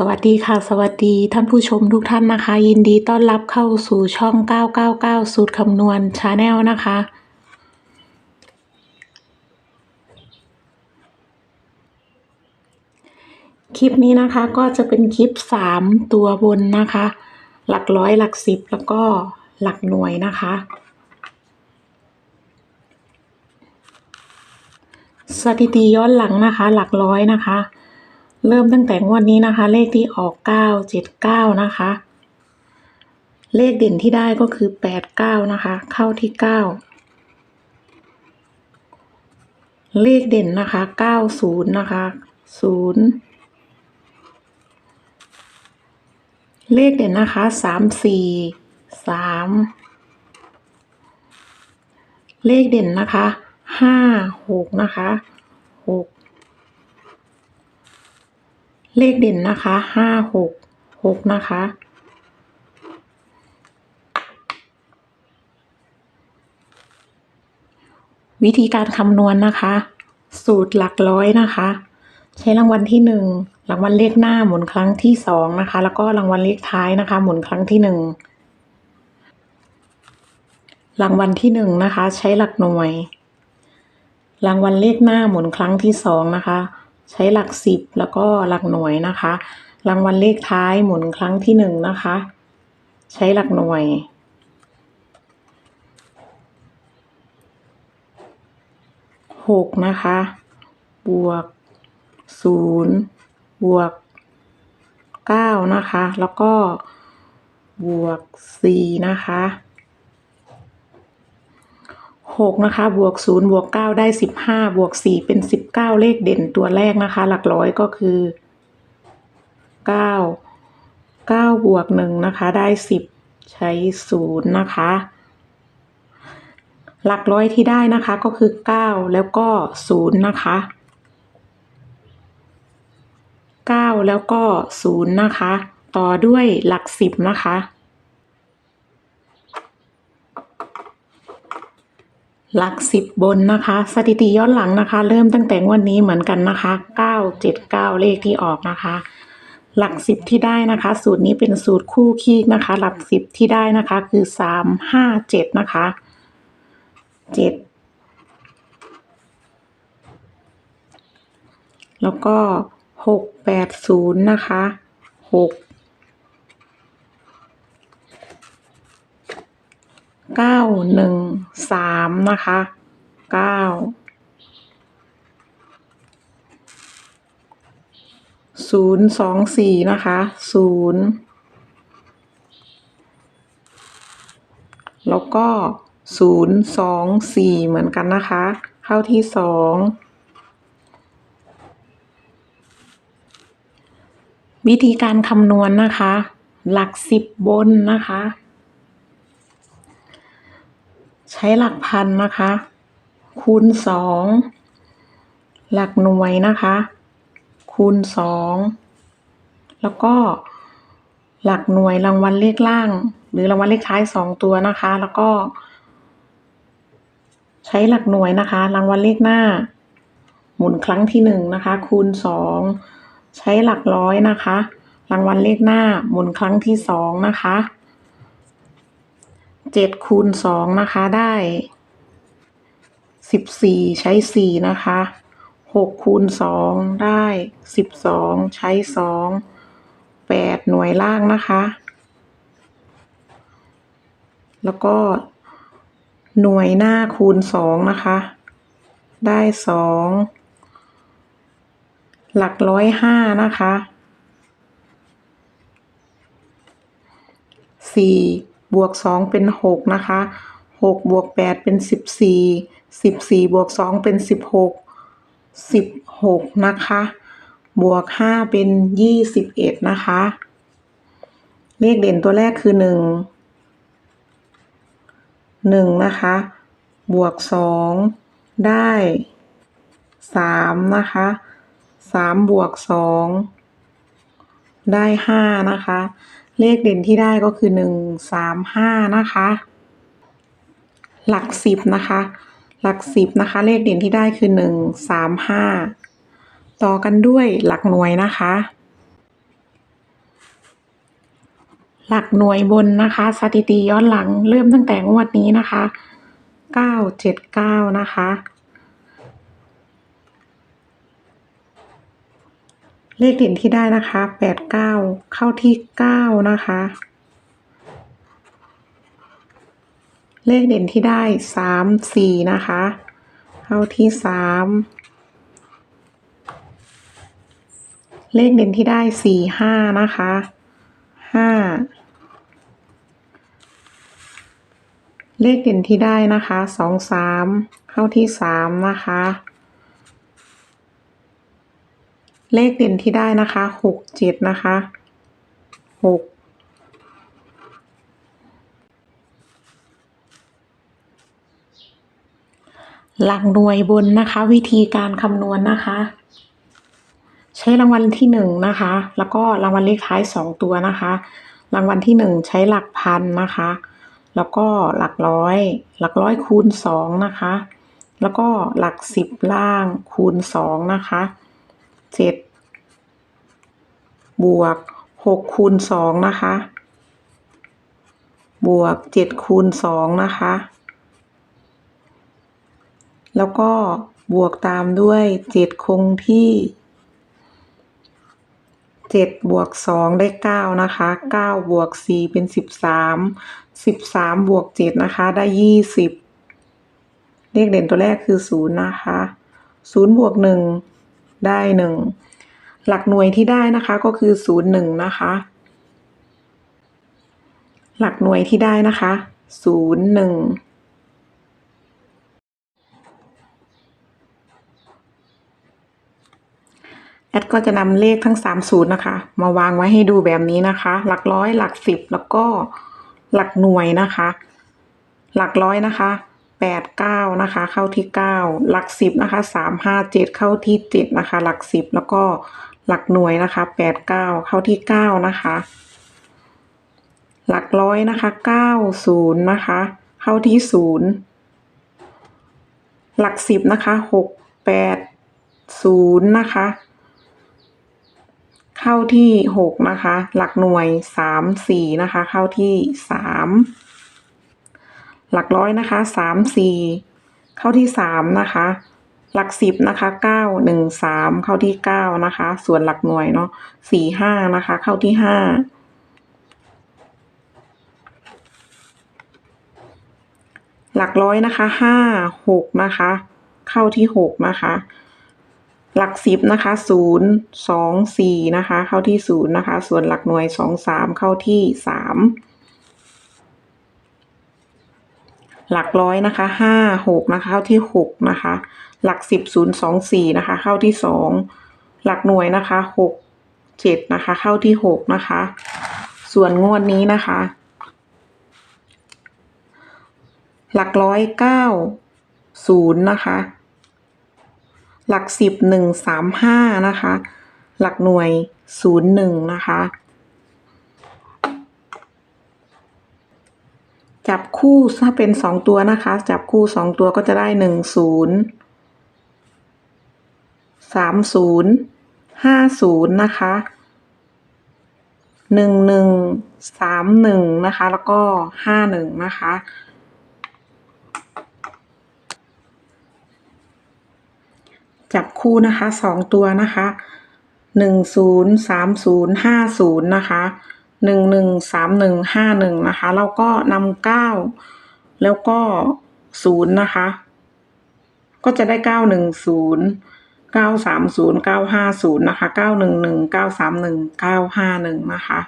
สวัสดีค่ะ สวัสดีท่านผู้ชมทุกท่านนะคะ ยินดีต้อนรับเข้าสู่ช่อง 999 สูตรคำนวณชาแนลนะคะ คลิปนี้นะคะก็จะเป็นคลิป 3 ตัวบนนะคะ หลักร้อยหลักสิบแล้วก็หลักหน่วยนะคะ สถิติย้อนหลังนะคะ หลักร้อยนะคะ เริ่มตั้งแต่งวดนี้นะคะ เลขที่ออกเก้าเจ็ดเก้านะคะ เลขเด่นที่ได้ก็คือแปดเก้านะคะ เข้าที่เก้าเลขเด่นนะคะเก้าศูนย์นะคะศูนย์เลขเด่นนะคะสามสี่สามเลขเด่นนะคะห้าหกนะคะหก เลขเด่นนะคะห้าหกหกนะคะ วิธีการคำนวณนะคะ สูตรหลักร้อยนะคะ ใช้รางวัลที่หนึ่งรางวัลเลขหน้าหมุนครั้งที่สองนะคะ แล้วก็รางวัลเลขท้ายนะคะ หมุนครั้งที่หนึ่งรางวัลที่หนึ่งนะคะ ใช้หลักหน่วย รางวัลเลขหน้าหมุนครั้งที่สองนะคะ ใช้หลักสิบแล้วก็หลักหน่วยนะคะ รางวัลเลขท้ายหมุนครั้งที่หนึ่งนะคะ ใช้หลักหน่วย หกนะคะ บวกศูนย์บวกเก้านะคะ แล้วก็บวกสี่นะคะ หกนะคะ บวกศูนย์บวกเก้าได้สิบห้าบวกสี่เป็นสิบเก้าเลขเด่นตัวแรกนะคะ หลักร้อยก็คือเก้าเก้าบวกหนึ่งนะคะ ได้สิบใช้ศูนย์นะคะ หลักร้อยที่ได้นะคะก็คือเก้าแล้วก็ศูนย์นะคะเก้าแล้วก็ศูนย์นะคะ ต่อด้วยหลักสิบนะคะ หลักสิบบนนะคะ สถิติย้อนหลังนะคะ เริ่มตั้งแต่วดนี้เหมือนกันนะคะเก้าเจ็ดเก้าเลขที่ออกนะคะ หลักสิบที่ได้นะคะ สูตรนี้เป็นสูตรคู่คีกนะคะ หลักสิบที่ได้นะคะคือสามห้าเจ็ดนะคะเจ็ดแล้วก็หกแปดศูนย์นะคะหก เก้าหนึ่งสามนะคะเก้าศูนย์สองสี่นะคะศูนย์แล้วก็ศูนย์สองสี่เหมือนกันนะคะ เข้าที่สองวิธีการคำนวณนะคะ หลักสิบบนนะคะ ใช้หลักพันนะคะ คูณสองหลักหน่วยนะคะ คูณสองแล้วก็หลักหน่วยรางวัลเลขล่าง หรือรางวัลเลขท้ายสองตัวนะคะ แล้วก็ ใช้หลักหน่วยนะคะ รางวัลเลขหน้า หมุนครั้งที่หนึ่งนะคะ คูณสองใช้หลักร้อยนะคะ รางวัลเลขหน้า หมุนครั้งที่สองนะคะ เจ็ดคูณสองนะคะได้สิบสี่ใช้สี่นะคะหกคูณสองได้สิบสองใช้สองแปดหน่วยล่างนะคะ แล้วก็หน่วยหน้าคูณสองนะคะ ได้สองหลักร้อยห้านะคะสี่ บวกสองเป็นหกนะคะหกบวกแปดเป็นสิบสี่สิบสี่บวกสองเป็นสิบหกสิบหกนะคะ บวกห้าเป็นยี่สิบเอ็ดนะคะ เลขเด่นตัวแรกคือหนึ่งหนึ่งนะคะ บวกสองได้สามนะคะสามบวกสองได้ห้านะคะ เลขเด่นที่ได้ก็คือหนึ่งสามห้านะคะ หลักสิบนะคะ หลักสิบนะคะ เลขเด่นที่ได้คือหนึ่งสามห้าต่อกันด้วยหลักหน่วยนะคะ หลักหน่วยบนนะคะ สถิติย้อนหลังเริ่มตั้งแต่งวดนี้นะคะเก้าเจ็ดเก้านะคะ เลขเด่นที่ได้นะคะแปดเก้าเข้าที่เก้านะคะ เลขเด่นที่ได้สามสี่นะคะ เข้าที่สามเลขเด่นที่ได้สี่ห้านะคะห้าเลขเด่นที่ได้นะคะสองสามเข้าที่สามนะคะ เลขเด่นที่ได้นะคะหกเจ็ดนะคะหกหลักหน่วยบนนะคะ วิธีการคำนวณนะคะ ใช้รางวัลที่หนึ่งนะคะ แล้วก็รางวัลเลขท้ายสองตัวนะคะ รางวัลที่หนึ่งใช้หลักพันนะคะ แล้วก็หลักร้อย หลักร้อยคูณสองนะคะ แล้วก็หลักสิบล่างคูณสองนะคะ เจ็ดบวกหกคูณสองนะคะ บวกเจ็ดคูณสองนะคะ แล้วก็บวกตามด้วยเจ็ดคงที่เจ็ดบวกสองได้เก้านะคะเก้าบวกสี่เป็นสิบสามสิบสามบวกเจ็ดนะคะ ได้ยี่สิบเลขเด่นตัวแรกคือศูนย์นะคะศูนย์บวกหนึ่ง ได้หนึ่งหลักหน่วยที่ได้นะคะก็คือศูนย์หนึ่งนะคะ หลักหน่วยที่ได้นะคะศูนย์หนึ่งแอดก็จะนำเลขทั้งสามศูนย์นะคะ มาวางไว้ให้ดูแบบนี้นะคะ หลักร้อยหลักสิบแล้วก็หลักหน่วยนะคะ หลักร้อยนะคะ แปดเก้านะคะเข้าที่เก้าหลักสิบนะคะสามห้าเจ็ดเข้าที่เจ็ดนะคะ หลักสิบแล้วก็หลักหน่วยนะคะแปดเก้าเข้าที่เก้านะคะ หลักร้อยนะคะเก้าศูนย์นะคะ เข้าที่ศูนย์หลักสิบนะคะหกแปดศูนย์นะคะ เข้าที่หกนะคะ หลักหน่วยสามสี่นะคะ เข้าที่สาม หลักร้อยนะคะสามสี่เข้าที่สามนะคะ หลักสิบนะคะเก้าหนึ่งสามเข้าที่เก้านะคะ ส่วนหลักหน่วยเนาะสี่ห้านะคะ เข้าที่ห้าหลักร้อยนะคะห้าหกนะคะ เข้าที่หกนะคะ หลักสิบนะคะศูนย์สองสี่นะคะ เข้าที่ศูนย์นะคะ ส่วนหลักหน่วยสองสามเข้าที่สาม หลักร้อยนะคะห้าหกนะคะเข้าที่หกนะคะ หลักสิบศูนย์สองสี่นะคะ เข้าที่สองหลักหน่วยนะคะหกเจ็ดนะคะ เข้าที่หกนะคะ ส่วนงวดนี้นะคะ หลักร้อยเก้าศูนย์นะคะ หลักสิบหนึ่งสามห้านะคะ หลักหน่วยศูนย์หนึ่งนะคะ จับคู่ถ้าเป็นสองตัวนะคะ จับคู่สองตัวก็จะได้หนึ่งศูนย์สามศูนย์ห้าศูนย์นะคะหนึ่งหนึ่งสามหนึ่งนะคะ แล้วก็ห้าหนึ่งนะคะ จับคู่นะคะสองตัวนะคะหนึ่งศูนย์สามศูนย์ห้าศูนย์นะคะ หนึ่งหนึ่งสามหนึ่งห้าหนึ่งนะคะ แล้วก็นำเก้าแล้วก็ศูนย์นะคะ ก็จะได้เก้าหนึ่งศูนย์เก้าสามศูนย์เก้าห้าศูนย์นะคะเก้าหนึ่งหนึ่งเก้าสามหนึ่งเก้าห้าหนึ่งนะคะ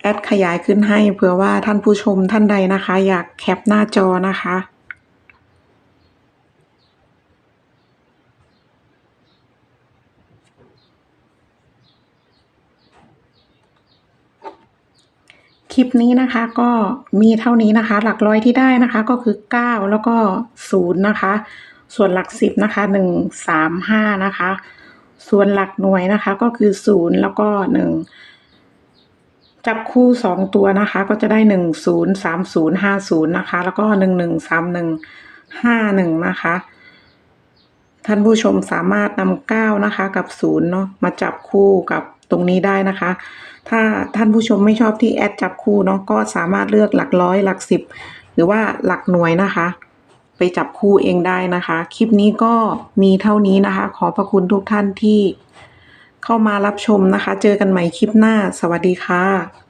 แอดขยายขึ้นให้เผื่อว่าท่านผู้ชมท่านใดนะคะ อยากแคปหน้าจอนะคะ คลิปนี้นะคะก็มีเท่านี้นะคะ หลักร้อยที่ได้นะคะก็คือเก้าแล้วก็ศูนย์นะคะ ส่วนหลักสิบนะคะหนึ่งสามห้านะคะ ส่วนหลักหน่วยนะคะก็คือศูนย์แล้วก็หนึ่งจับคู่สองตัวนะคะ ก็จะได้หนึ่งศูนย์สามศูนย์ห้าศูนย์นะคะ แล้วก็หนึ่งหนึ่งสามหนึ่งห้าหนึ่งนะคะท่านผู้ชมสามารถนำเก้านะคะกับศูนย์เนาะมาจับคู่กับ ตรงนี้ได้นะคะ ถ้าท่านผู้ชมไม่ชอบที่แอดจับคู่เนาะก็สามารถเลือกหลักร้อยหลักสิบหรือว่าหลักหน่วยนะคะ ไปจับคู่เองได้นะคะ คลิปนี้ก็มีเท่านี้นะคะ ขอพระคุณทุกท่านที่เข้ามารับชมนะคะ เจอกันใหม่คลิปหน้า สวัสดีค่ะ